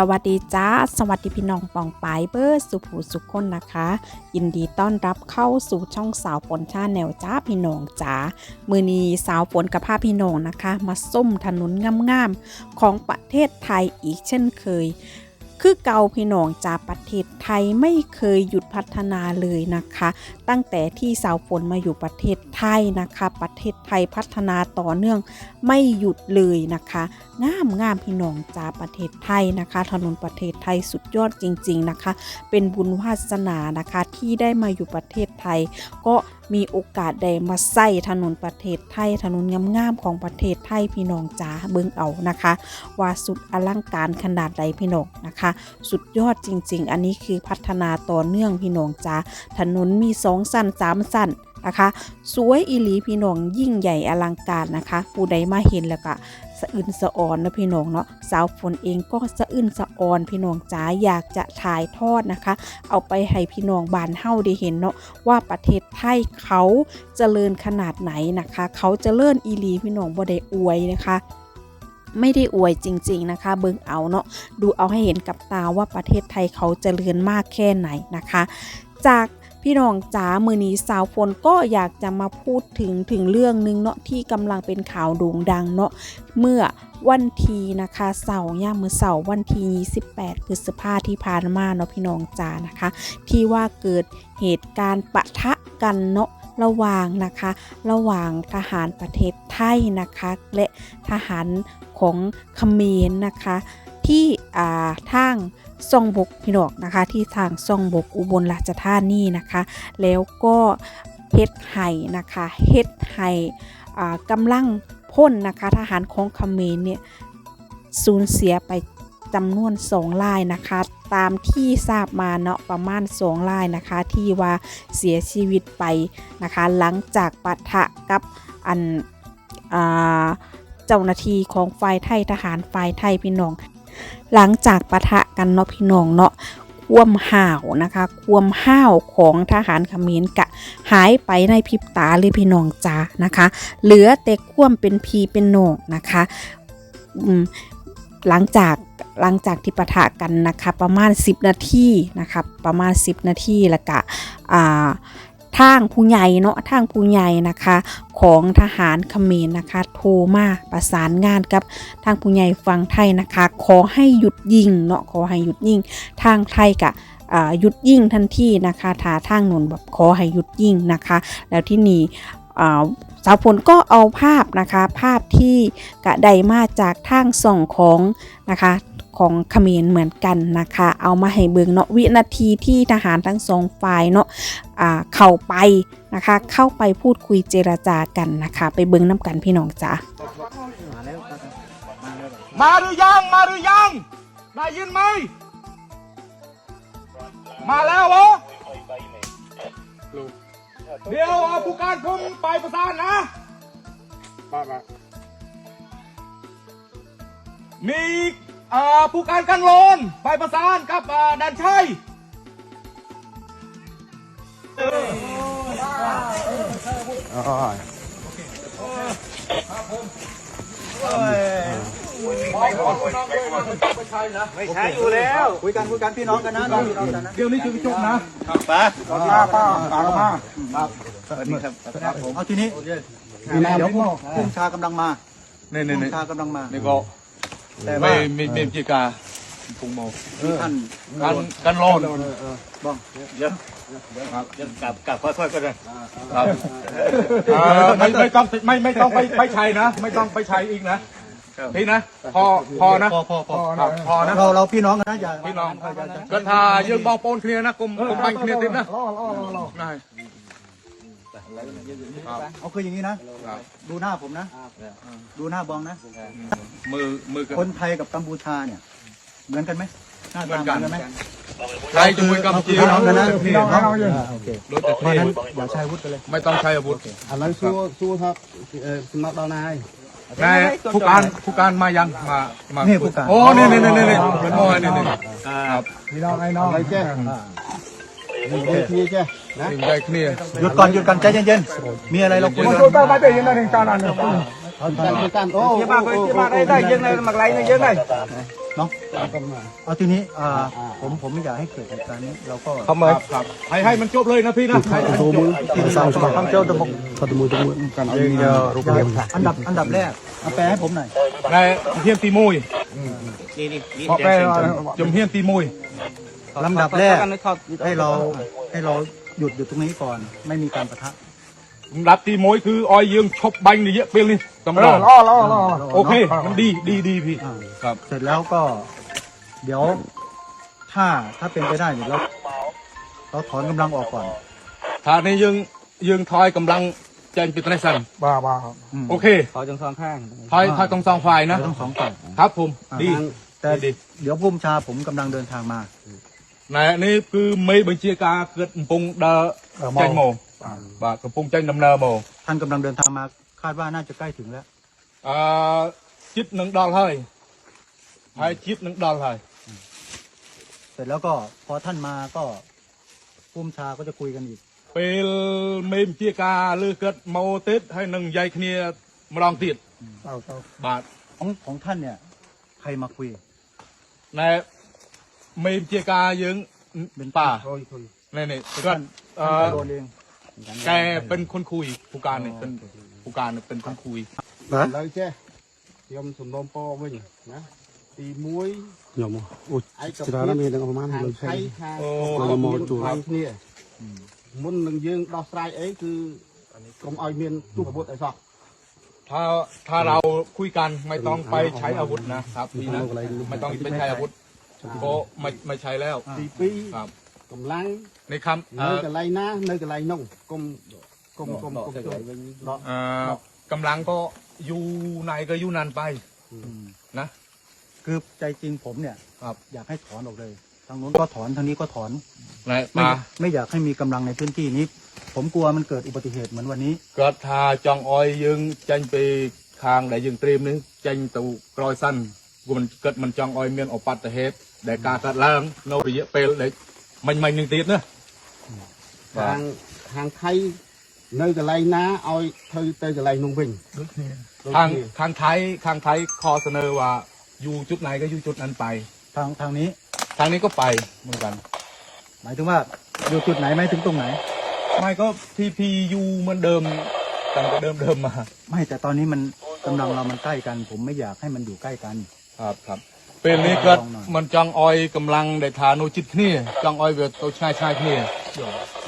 สวัสดีจ้า สวัสดีพี่น้องปองปายเบอร์สุผูสุขคนนะคะ ยินดีต้อนรับเข้าสู่ช่องสาวฝนชาแนวจ้าพี่น้องจ้ามือนีสาวฝนกับภาพพี่น้องนะคะ มาส้มถนนงามๆของประเทศไทยอีกเช่นเคย คือเก่าพี่น้องจากประเทศไทยไม่เคยหยุดพัฒนาเลยนะคะ ตั้งแต่ที่สาวฝนมาอยู่ประเทศไทยนะคะ ประเทศไทยพัฒนาต่อเนื่องไม่หยุดเลยนะคะงามงามพี่น้องจากประเทศไทยนะคะ ถนนประเทศไทยสุดยอดจริง ๆนะคะ เป็นบุญวาสนานะคะที่ได้มาอยู่ประเทศไทย ก็มีโอกาสได้มาใส่ถนนประเทศไทย ถนนงามๆของประเทศไทยพี่น้องจ๋าเบิ่งเอานะคะ ว่าสุดอลังการขนาดใดพี่น้องนะคะสุดยอดจริง ๆ อันนี้คือพัฒนาต่อเนื่องพี่น้องจ๋าถนนมีสองสั้นสามสั้นนะคะสวยอีหลีพี่น้องยิ่งใหญ่อลังการนะคะผู้ใดมาเห็นแล้วก็สะอึนสะออนนะพี่น้องเนาะสาวฝนเองก็สะอึนสะออนพี่น้องจ๋าอยากจะถ่ายทอดนะคะ เอาไปให้พี่น้องบานเฮาได้เห็นเนาะว่าประเทศไทยเขาเจริญขนาดไหนนะคะ เขาจเจริญอีหลีพี่น้องบ่ได้อวยนะคะ ไม่ได้อวยจริง ๆนะคะ เบิ่งเอาเนาะดูเอาให้เห็นกับตาว่าประเทศไทยเขาเจริญมากแค่ไหนนะคะ จากพี่น้องจ๋ามือนี้สาวฝนก็อยากจะมาพูดถึงถึงเรื่องหนึงเนาะที่กำลังเป็นข่าวโด่งดังเนาะเมื่อวันทีนะคะเสาร์ย่างมือเสาร์วันที่28พฤษภาที่ผ่านมาเนาะพี่น้องจ๋านะคะ ที่ว่าเกิดเหตุการณ์ปะทะกันเนาะ ระหว่างนะคะ ระหว่างทหารประเทศไทยนะคะ และทหารของเขมรนะคะที่ทางซ่องบกพี่นองนะคะ ที่ทางซ่องบกอุบลราชธานีนะคะ แล้วก็เฮ็ดไห้นะคะเฮ็ดไห้อ่กำลังพ่นนะคะ ทหารของเขมรเนี่ยสูญเสียไป จำนวนสองลายนะคะ ตามที่ทราบมาเนาะประมาณสองลายนะคะ ที่ว่าเสียชีวิตไปนะคะ หลังจากปะทะกับอันเจ้าหน้าที่ของฝ่ายไทยทหารฝ่ายไทยพี่น้อง หลังจากปะทะกันเนาะพี่น้องเนาะความห่าวนะคะความห้าวของทหารเขมรกะ หายไปในพริบตาเลยพี่น้องจ้านะคะ เหลือแต่ความเป็นพีเป็นโหนงนะคะอืม หลังจากหลังจากที่ปะทะกันนะคะประมาณ 10 นาทีนะคะประมาณ 10 นาทีแล้วก็ทางผู้ใหญ่เนาะทางผู้ใหญ่นะคะของทหารเขมรนะคะ โทรมาประสานงานกับทางผู้ใหญ่ฝั่งไทยนะคะ ขอให้หยุดยิงเนาะขอให้หยุดยิงทางไทยกะหยุดยิงทันทีนะคะทาทางนนแบบขอให้หยุดยิงนะคะ แล้วที่นี่ สาวผลก็เอาภาพนะคะภาพที่กะไดมาจากทางส่องของนะคะของเขมรเหมือนกันนะคะ เอามาให้เบิงเนาะวินาทีที่ทหารทั้งสองฝ่ายเนาะเข้าไปนะคะ เข้าไปพูดคุยเจรจากันนะคะ ไปเบิงน้ำกันพี่น้องจ้ามาหรือยังมาหรือยังได้ยินไหมมาแล้วเหรอ เดี๋ยวเอาผู้การผมไปประสานนะมีอ่าผู้การกันโลนไปประสานกับอ่าดันชัย ไม่ใช่อยู่แล้วคุยกันคุยกันพี่น้องกันนะพี่น้องกันนะเดี๋ยวนี้คือจบนะป้าป้าป้าตามมาสวัสดีครับเอาทีนี้มีน้ำเดี๋ยวนิดหน่อยพุ่งชากำลังมานี่นี่พุ่นี่งชากำลังมานี่ก็แต่ไม่ว่าไม่ไม่จิกาพุงโมมีท่านกันกันโลนบ้องกลับกลับค่อยๆก็ได้ครับอ่าไม่ไม่ต้องไม่ไม่ต้องไปไปชัยนะ ไม่ต้องไปชัยอีกนะ พี่นะพอพอนะพอพอพอพอนะเราเราพี่น้องกันะอย่าพี่น้องกันทายื่องอปนเคลียร์นะกลมกลมไปเคลียร์ติดนะรอรอรอรอได้เขาคืออย่างนี้นะ ดูหน้าผมนะ ดูหน้าบองนะ มือมือคนไทยกับกัมพูชาเนี่ย เหมือนกันไหมหน้าตาเหมือนกันไหมไทยจะมือกัมพูชองกันนะพี่น้องเราอยู่โอเคเพราะนั้นอย่าใช้อาวุธเลย ไม่ต้องใช้อาวุธอันนั้นสู้สู้ครับเออสมัครตอนนาย นายผู้การผู้การมายังมามานี่ผู้การ โอ้นี่นี่นี่นี่นี่เป็นมอยนี่นี่ครับพี่น้องไอ้น้องไอ้เจ้เวทีเจ้นะได้นี่หยุดก่อนหยุดก่อนใจเย็นๆมีอะไรเราคุยกันมาได้ยังไงถึงการนั้นเนี่ยการการโอ้ที่มาไปที่มาได้ได้ยังไงมักไรได้ยังไง เนาะเอาทีนี้อ่าผมผมไม่อยากให้เกิดเหตุการณ์นี้เราก็ ครับครับให้ให้มันจบเลยนะพี่นะให้มัจ้าตะ cho bằng châu đồng thật mùi đồng mùi cần ông giờ อันดับอันดับแรกเอาแปลให้ผมหน่อยนายเฮียมตีมุยพอแปลว่จมเฮียมตีมุยลำดับแรกให้เราให้เราหยุดอยู่ตรงนี้ก่อน ไม่มีการประทะ รับตีมุยคือออยยืงชบบังนี่เยอะเปรี้ยนี่กำลังโอเค มันดีดีดีพี่ อ่า ครับ เสร็จแล้วก็ เดี๋ยวถ้าถ้าเป็นไปได้เนี่ยเราเราถอนกำลังออกก่อน ถ้าในยืงยืงทอยกำลังแจงปิดในสัน បាទបាទ อืม โอเค ขอจังสองข้าง ทอยทอยตรงสองฝ่ายนะ เราต้องสองฝ่าย ครับผม ดี แต่ ดี เดี๋ยวพุ่มชาผมกำลังเดินทางมา ในนี่คือเมย์บัญชีการเกิดปงเดอแจงโม บาทกับปงแจงดำเนินโม ท่านกำลังเดินทางมา คาดว่าน่าจะใกล้ถึงแล้ว อ่าจิตหนึ่งดอลให้ให้จิตหนึ่งดอลให้ เสร็จแล้วก็พอท่านมาก็พุ่มชาก็จะคุยกันอีก ពេលមេមជាការលើកកើតមកទៀតហើយនឹងយាយគ្នាម្ដងទៀតបាទ ของของท่านเนี่ย ใครมาคุย ណែមេមជាការយើង เป็น ប៉ា คุยคุย ណែនេះ ท่า គាត់ น អឺ ท่านโดนเอง កែเป็นคนคุยผู้การនេះเป็นผู้ការនេះเป็นคนคุย បាទឥឡូវចេះខ្ញុំសំណូមពរវិញណាទី1ខ្ញុំអូឯកច្រើនណាស់មានទាំងប្រហែលខាងថៃខាង អូ ខ្ញុំមកជួបគ្នាមុននឹងយើងដោះស្រាយអីគឺកុំឲ្យមានទុះអាវុធអីសោះ ถ้าถ้าเราคุยกันไม่ต้องไปใช้อาวุธนะครับพี่นะไม่ต้องไปใช้อาวุธก็ไม่ไม่ใช้แล้ว ទី ครับ 2 កម្លាំង ในคำเอ่ នៅ อก ន្លែងណានៅកន្លែងនោះកុំកុំកុំកុំចូលដក เอ่อกำลังก็อยู่ไหนก็อยู่นั่นไป นะ คือใจจริงผมเนี่ย ครับ อยากให้ถอนออกเลย ทางนู้นก็ถอนทางนี้ก็ถอน ไหน ไม่ มา ไม่อยากให้มีกำลังในพื้นที่นี้ ผมกลัวมันเกิดอุบัติเหตุเหมือนวันนี้ គាត់ថាចង់អោយយើងចាញ់ពីខាងដែលយើងត្រៀមនេះចាញ់ទៅក្រោយសិនព្រោះมันគាត់មិនចង់អោយមានឧបទ្ទហេតុដែលការកើតឡើងនៅរយៈពេលដែល មិញមិញនឹងទៀតណា ខាងខាងថៃនៅកន្លែងណាឲ្យធ្វើទៅកន្លែងនោះវិញ ខាងខាงไทยខាงไทยขอเสนอว่าอยู่จุดไหนก็อยู่จุดนั้นไป ทางทางนี้ ทางนี้ก็ไปเหมือนกัน หมายถึงว่าอยู่จุดไหนไหมถึงตรงไหน ไม่ก็พีพียูเหมือนเดิมตั้งแต่เดิมเดิมมา ไม่แต่ตอนนี้มันกำลังเรามันใกล้กัน ผมไม่อยากให้มันอยู่ใกล้กัน ครับครับ ពេលនេះគាត់មិនចង់អោយកម្លាំងដែលថានៅជិតគ្នាចង់អោយវាទៅឆ្ងាយឆ្ងាយគ្នា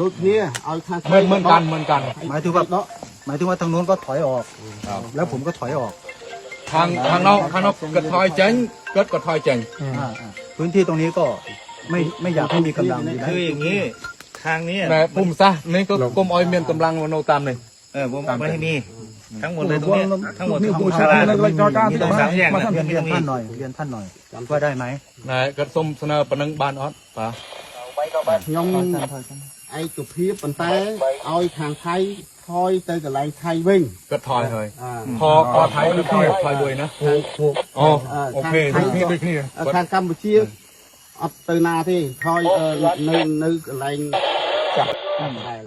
ដូចគ្នាឲ្យខាង เหมือนเหมือนกันเหมือนกัน หมายถึงว่า ដក หมายถึงว่าทางนู้นก็ถอยออก ครับ แล้วผมก็ถอยออก ทางทางนอกทางนอกก็ถอยចេញគាត់ក៏ថយចេញ อ่าอ่าพื้นที่ตรงนี้ก็ไม่ไม่อยากให้มีกำลังอยู่นะ คืออย่างนี้ทางเนี้ย តែភូមិសាស្ត្រនេះក៏គុំអោយមានកម្លាំងនៅតាមនេះ เออผมไม่ให้มี ทั้งหมดเลยตรงเนี้ยทั้งหมดทั้งศาลา มี มีตรงสามแยกนะ เรียน มี เรี ต ย ร น ง ท่า นี้ นหน่อยเรียนท่านหน่อย ว่าได้ไหม ណែគាត់សុំស្នើប៉ុណ្ណឹងបានអត់បាទ ខ្ញុំឯកភាពប៉ុន្តែឲ្យខាងថៃថយទៅកន្លែងថៃវិញ គាត់ថយហើយ អា ខខថៃដូចថយថយមួយណាអូអូខេដូចគ្នាដូចគ្នា ខាងកម្ពុជាអត់ទៅណាទេថយអឺនៅនៅកន្លែងចាប់តែល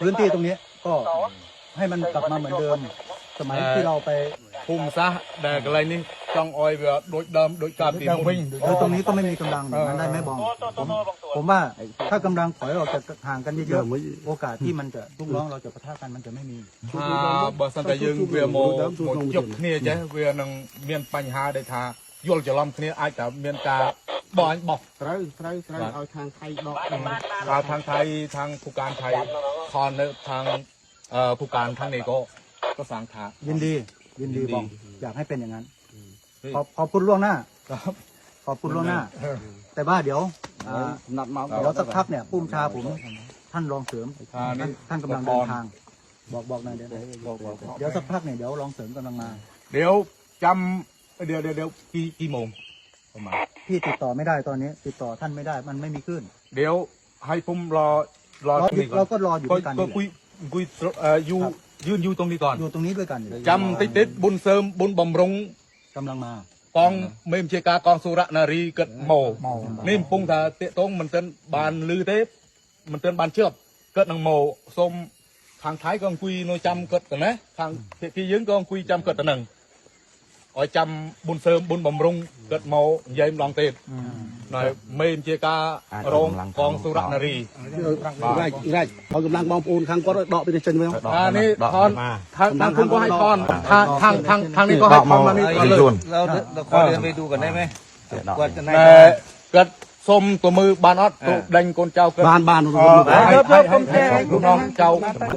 พื้นที่ตรงนี้ก็ให้มันกลับมาเหมือนเดิม สมัยที่เราไป ភូមិសាស្ត្រដែលកន្លែងនេះចង់អោយវាដូចដើមដូចកាលពីមុន คือตรงนี้ก็ไม่มีกำลังอย่างนั้นได้ไหมบองผมผมว่าถ้ากำลังถอยออกจากห่างกันเยอะๆโอกาสที่มันจะลูกน้องเราจะปะทะกันมันจะไม่มี ថាបើសិនតែយើងវាមកមកជប់គ្នាចេះវានឹងមានបញ្ហាដែលថាយល់ច្រឡំគ្នាអាចតែមានការបោះអញបោះ ត្រូវត្រូវត្រូវឲ្យខាងថៃដក ថាทางไทยทางผู้การไทยคอนនៅทางเอ่อผู้ ก็ฟังขายินดียินดี บอกอยากให้เป็นอย่างนั้นเขอบขอบคุณล่วงหน้า ครับขอบคุณล่วงหน้า แต่บ้าเดี๋ยวนัดมาเดี๋ยวสักพักเนี่ยปุ้มชาผมท่านรองเสริมท่านท่ากำลังเดินทาง บอกบอกหน่อยเดี๋ยวเดี๋ยวสักพักเนี่ยเดี๋ยวรองเสริมกำลังมา เดี๋ยวจำเดี๋ยวเดี๋ยวเดี๋ยวกี่กี่โมงพี่ติดต่อไม่ได้ตอนนี้ ติดต่อท่านไม่ได้มันไม่มีขึ้นเดี๋ยวให้ผมรอรอรอที่นี่ก่อนเราก็รออยู่ก็ด้วยกันก็คุยคุยเอ่ออยู่ ยืนอยู่ตรงนี้ก่อน อยู่ตรงนี้ด้วยกันอยู่ จำติดติดบุญเสริมบุญบำรุง กำลังมา កងមេមជាការកងសុរនារីគិតមកនេះកំពុងថាតាកតងមិនទាន់បានលឺទេមិនទាន់បានជប់គិតនឹងមកសូមខាងថៃក៏អង្គុយនៅចាំគិតទៅណាខាងភាគីយើងក៏អង្គុយចាំគិតទៅនឹង ឲ្យចាំប៊ុនសើមប៊ុនបំរុងគិតមកនិយាយម្ដងទៀត ណយមេនជាការរងកងសុរនារី រាច់រាច់ឲ្យកម្លាំងបងប្អូនខាងគាត់ឲ្យដកពីនេះចេញមក អានេះថនทางทางคุณก็ให้ทอนทางทางทางทางนี้ก็ให้ทอนมานี่ก็เลย เราเราขอเดินไปดูกันได้ไหมกวาดกันได้ តែគាត់សុំទៅមើលបានអត់ទៅដេញកូនចៅគាត់ បានបាន ឲ្យឲ្យឲ្យลูกน้องចៅ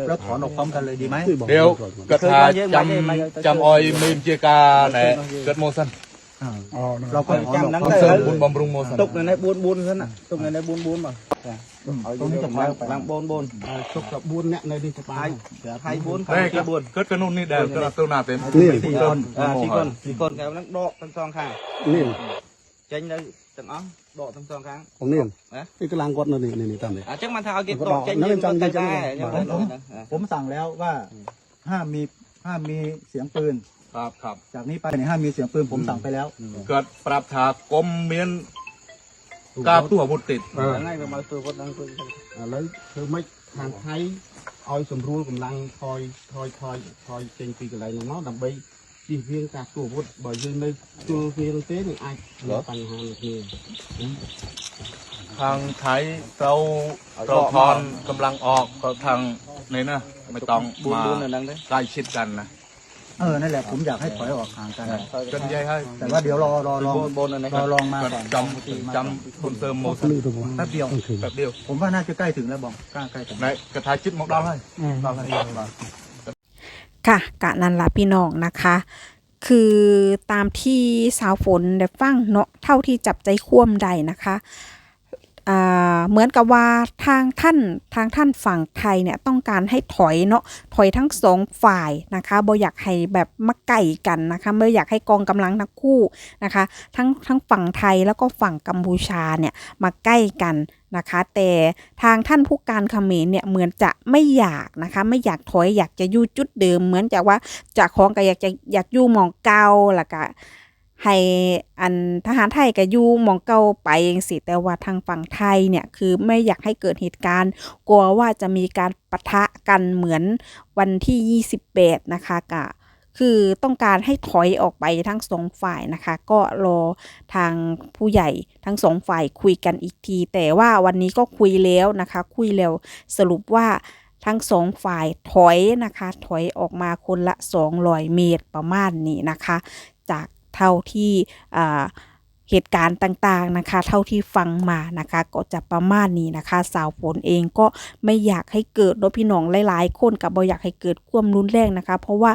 แล้วถอนออกพร้อมกันเลยดีไหม เดี๋ยวគាត់ថាចាំចាំឲ្យមានជាការណែគាត់មកសិន เราก็ถอนออก ប៊ុនសើមប៊ុនបំរុងមកសិន tục này này buôn buôn hơn à tục này này buôn buôn mà ตรงนี้จะมา lang buôn buôn ទុកតែ4នាក់នៅនេះទៅបាន hai buôn តែ hai គាត់ buôn គាត់ក៏នោះនេះដែរគាត់អត់ទៅណាទេ នេះ สี่คน à chỉ còn chỉ còn cái đang đọ thằng song khang នេះ tranh đây thằng óng đọ thằng song khang ผมនេះនេះកម្លាំងគាត់នៅនេះនេះតាមនេះ à chắc mà thao cái Có đọ đọ, tranh nó nhưng bên trong, mà tay bên trong ra này. nhưng mà ผมสั่งแล้วว่าห้ามมีห้ามมีเสียงปืน ครับครับ จากนี้ไปเนี่ยห้ามมีเสียงปืนผมสั่งไปแล้ว គាត់ប្រាប់ថាកុំមានការផ្ទុះអាវុធទៀត ngay vào mà tôi vẫn đang tôi ឥឡូវធ្វើម៉េចខាងថៃឲ្យសម្រួលកម្លាំងថយថយថយថយចេញពីកន្លែងនោះមកដើម្បីជៀសវាងការទូអាវុធបើយើងនៅជួលវានោះទេនឹងអាចមានបញ្ហានឹងគ្នា ខាងថៃត្រូវត្រូវថនកម្លាំងអอกក៏ខាងនេះណាไม่ต้อง buôn มา buôn là đang đấy ใกล้ชิดกันนะ เออนั่นแหละผมอยากให้ถอยออกห่างกันกันใหญ่ให้แต่ว่าเดี๋ยวรอรอรองรอลองมาก่อนจำจำคนเติมโมสันแป๊บเดียวแป๊บเดียว ผมว่าน่าจะใกล้ถึงแล้วบองใกล้ใกล้ถึงไหนกระทายชิดมองดาวให้ดาวให้ค่ะกะนันละพี่น้องนะคะ คือตามที่สาวฝนได้ฟังเนาะเท่าที่จับใจคว่มใดนะคะ เหมือนกับว่าทางท่านทางท่านฝั่งไทยเนี่ยต้องการให้ถอยเนาะถอยทั้งสองฝ่ายนะคะบ่อยากให้แบบมาไก่กันนะคะไม่อยากให้กองกำลังทั้งคู่นะคะ ทั้งทั้งฝั่งไทยแล้วก็ฝั่งกัมพูชาเนี่ยมาใกล้กันนะคะแต่ทางท่านผู้การเขมรเนี่ยเหมือนจะไม่อยากนะคะไม่อยากถอยอยากจะอยู่จุดเดิม เหมือนจากว่าจากของก็อยากจะอยากอยู่มองเก่าล้วก็ ให้อันทหารไทยก็อยู่มองเก่าไปเองสิแต่ว่าทางฝั่งไทยเนี่ยคือไม่อยากให้เกิดเหตุการณ์ กลัวว่าจะมีการปะทะกันเหมือนวันที่ 28 นะคะกะคือต้องการให้ถอยออกไปทั้งสองฝ่ายนะคะ ก็รอทางผู้ใหญ่ทั้งสองฝ่ายคุยกันอีกที แต่ว่าวันนี้ก็คุยแล้วนะคะ คุยแล้วสรุปว่าทั้งสองฝ่ายถอยนะคะ ถอยออกมาคนละ 200 เมตรประมาณนี้นะคะ จาก เท่าที่เหตุการณ์ต่างๆนะคะ เท่าที่ฟังมานะคะ ก็จะประมาณนี้นะคะ สาวฝนเองก็ไม่อยากให้เกิดเนอะพี่น้องหลายๆคนกับบ่อยากให้เกิดความรุนแรงนะคะ เพราะว่า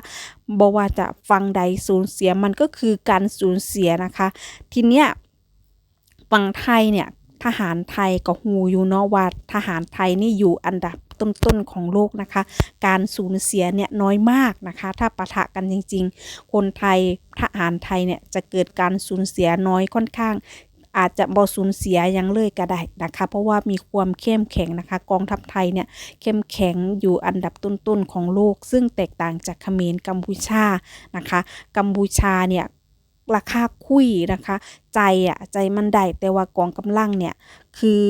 บ่ว่าจะฟังใดสูญเสียมันก็คือการสูญเสียนะคะ ทีเนี้ยฝั่งไทยเนี่ยทหารไทยก็หูอยู่เนาะว่าทหารไทยนี่อยู่อันดับ ต้นๆของโลกนะคะ การสูญเสียเนี่ยน้อยมากนะคะ ถ้าปะทะกันจริง ๆ คนไทยทหารไทยเนี่ยจะเกิดการสูญเสียน้อยค่อนข้างอาจจะบ่สูญเสียยังเลยก็ได้นะคะ เพราะว่ามีความเข้มแข็งนะคะ กองทัพไทยเนี่ยเข้มแข็งอยู่อันดับต้นๆของโลก ซึ่งแตกต่างจากเขมรกัมพูชานะคะ กัมพูชาเนี่ยราคาคุยนะคะ ใจอะใจมันได้แต่ว่ากองกำลังเนี่ยคือ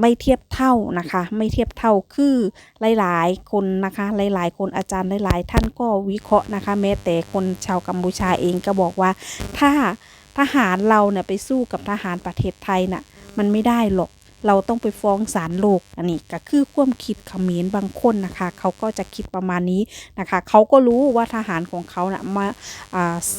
ไม่เทียบเท่านะคะ ไม่เทียบเท่าคือหลายๆ คนนะคะ หลายๆ คนอาจารย์หลายๆ ท่านก็วิเคราะห์นะคะ แม้แต่คนชาวกัมพูชาเองก็บอกว่า ถ้าทหารเราเนี่ยไปสู้กับทหารประเทศไทยน่ะมันไม่ได้หรอก เราต้องไปฟ้องศาลโลก อันนี้ก็คือความคิดเขมรบางคนนะคะ เขาก็จะคิดประมาณนี้นะคะ เขาก็รู้ว่าทหารของเขานะ่ะมา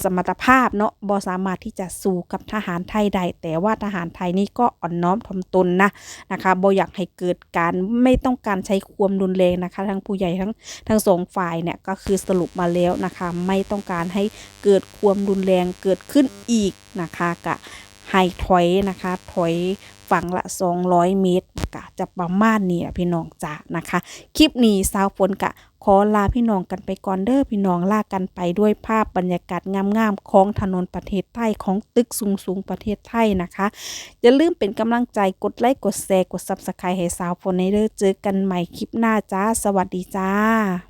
สมรรถภาพเนาะบอสามารถที่จะสู้กับทหารไทยได้แต่ว่าทหารไทยนี่ก็อ่อนน้อมถ่อมตนนะนะคะบออยากให้เกิดการไม่ต้องการใช้ความรุนแรงนะคะ ทั้งผู้ใหญ่ทั้งทั้งสองฝ่ายเนี่ยก็คือสรุปมาแล้วนะคะ ไม่ต้องการให้เกิดความรุนแรงเกิดขึ้นอีกนะคะกะ ให้ถอยนะคะถอยฝั่งละ 200 เมตรกะจะประมาณนี้พี่น้องจ้านะคะ คลิปนี้สาวฝนกะขอลาพี่น้องกันไปก่อนเด้อพี่น้องลากันไปด้วยภาพบรรยากาศงามๆของถนนประเทศไทยของตึกสูงๆประเทศไทยนะคะอย่าลืมเป็นกำลังใจกดไลค์กดแชร์กด Subscribe ให้สาวฝนในเด้อเจอกันใหม่คลิปหน้าจ้า สวัสดีจ้า